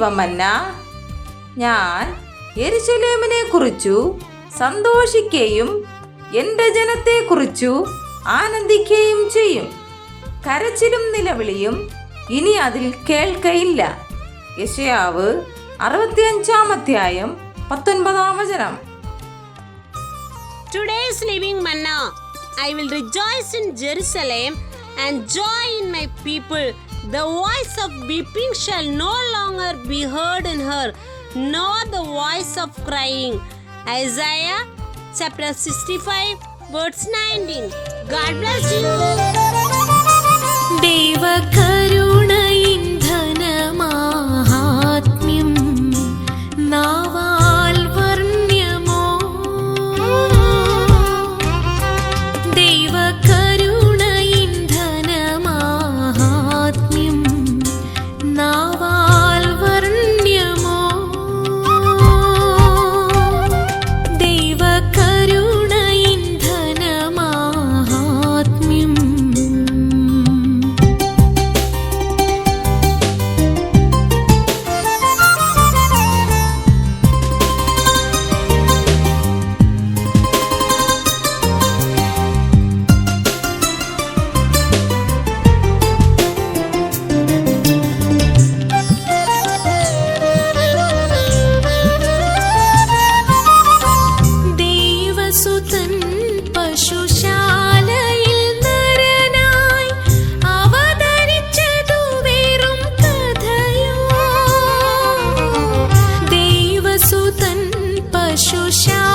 ജീവമന്ന ഞാൻ യെരുശലേമിനെ കുറിച്ചു സന്തോഷിക്കുകയും എന്റെ ജനത്തെ കുറിച്ചു ആനന്ദിക്കുകയും ചെയ്യും. കരച്ചിലും നിലവിളിയും ഇനി അതിൽ കേൾക്കയില്ല. യശയാവ് അറുപത്തിയഞ്ചാം അധ്യായം പത്തൊൻപതാം വചനം. Today's living manna I will rejoice in Jerusalem and joy in my people. The voice of weeping shall no longer be heard in her, nor the voice of crying. Isaiah chapter 65, verse 19. God bless you. 树下。